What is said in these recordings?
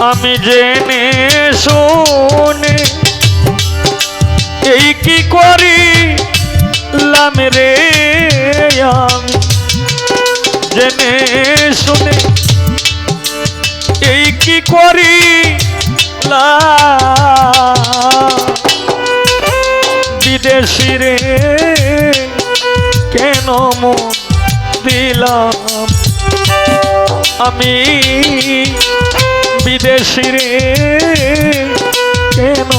আমি জেনে শুনে এই কি করি লাম রে আমি? জেনে শুনে এই কি করি বিদেশি রে, কেন দিলাম? আমি বিদেশি রে কেন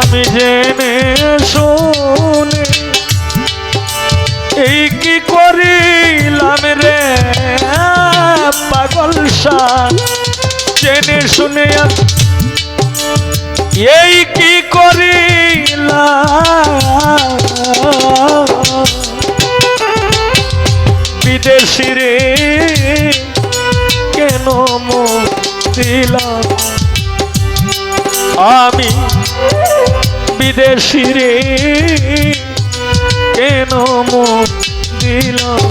আমি জেনে শুনে এই কি করিলাম রে? পাগল জেনে শুনে এই কি করিলাম বিদেশি রে কেন দিলাম আমি বিদেশি রে কেন দিলাম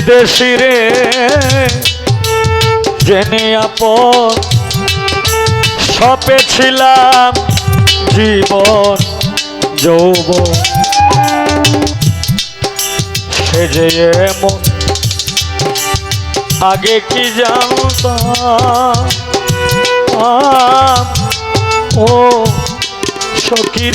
বিদেশি রে, জেনে আপন। সপে ছিলাম জীবন যৌব সে যে এমন, আগে কি জানতাম? ও সখী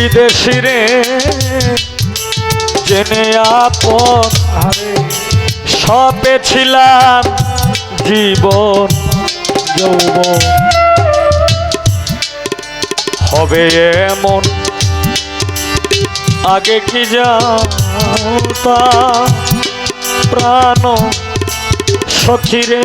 বিদেশি রে, জেনে আপন সপে ছিলাম জীবন যৌবন। হবে এমন, আগে কি জানতা প্রাণ সখিরে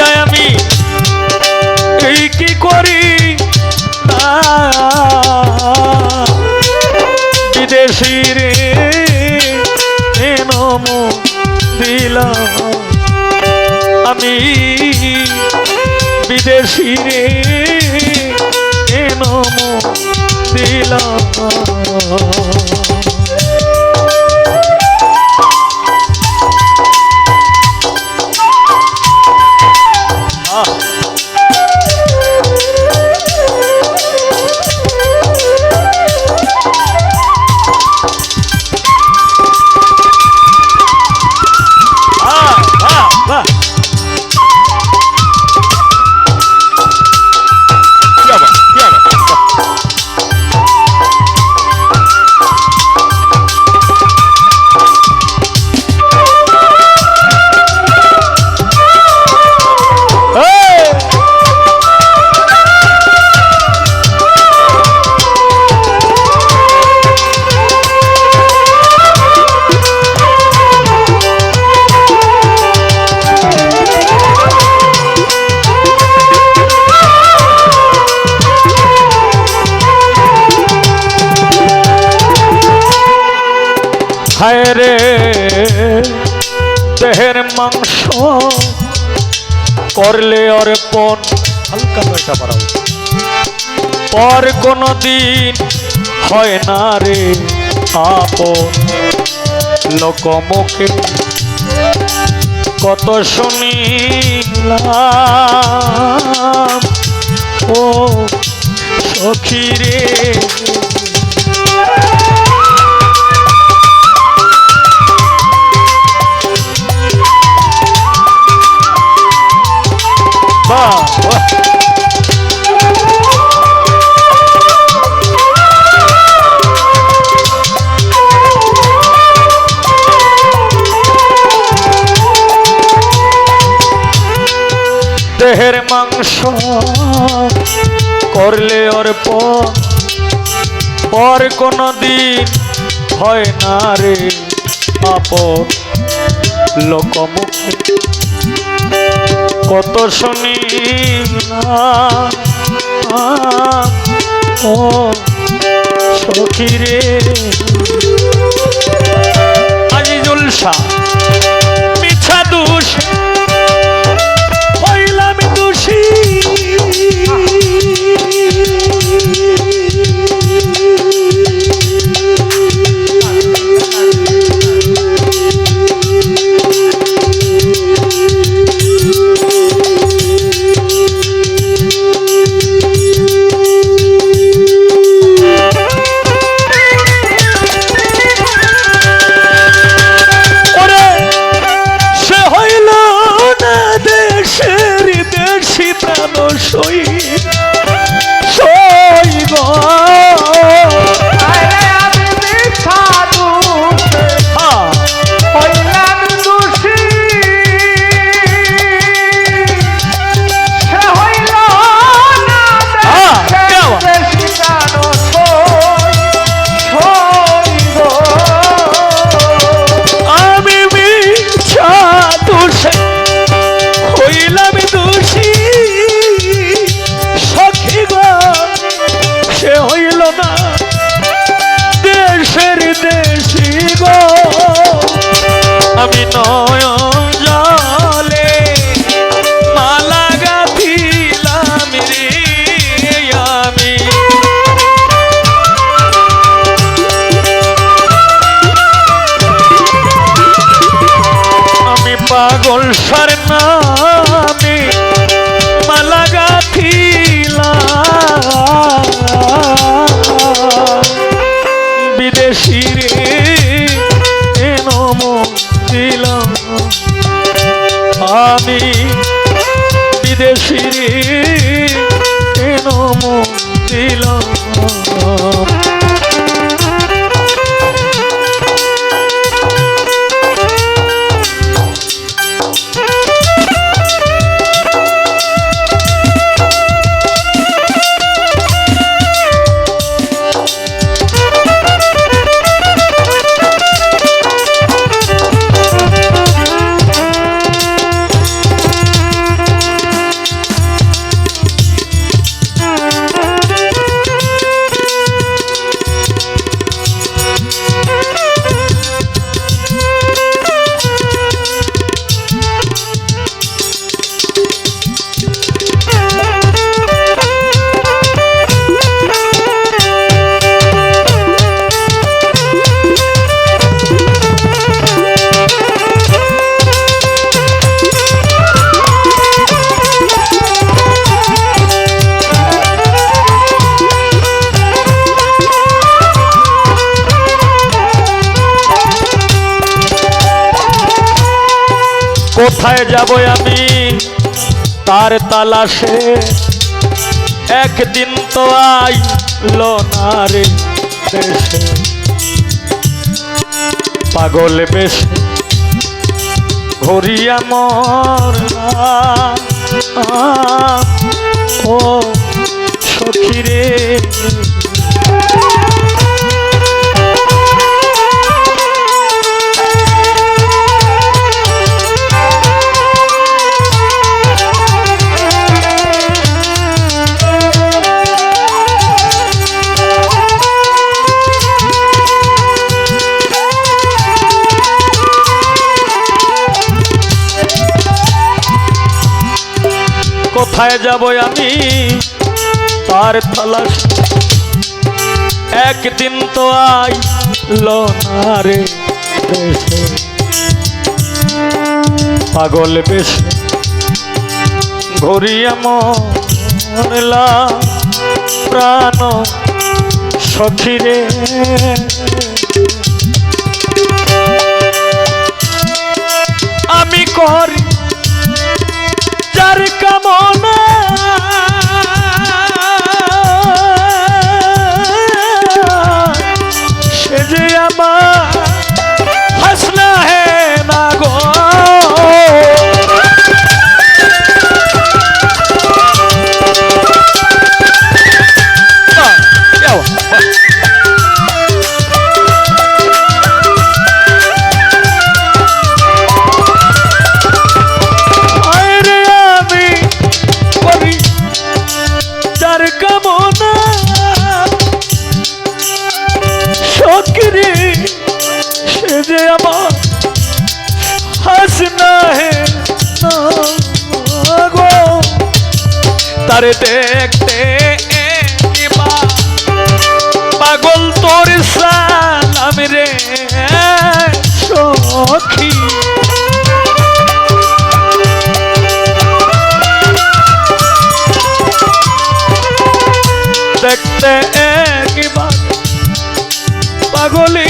বিদেশি রে দিলাম। আমি বিদেশি রে নম দিলাম। হায় রে, দেহের মাংস করলে অর্পণ হালকা নয়টা বাড়াও। পর কোনো দিন হয় না রে আপন লোকমুখে। কত শুনিলাম, ও সখী রে। দেহের মাংস করলে অর্পণ পর কোনো দিন হয় না রে আপন লোকমুখে। কত শুনি ও সখী রে। বিদেশি কোথায় যাব আমি? তার তালাশে একদিন তো আইল না রে দেশে। পাগল বেশ ঘরিয়া মর ও সখী তালাশ একদিন তো আইল না রে পাগল বেশ। ঘুরিয়া মরলা প্রাণ সখিরে আমি করি যার কামনা তারে দেখতে পাগল তোর সালাম রে সখী। দেখতে একবার পাগলি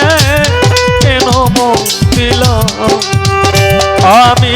কেন দিল আমি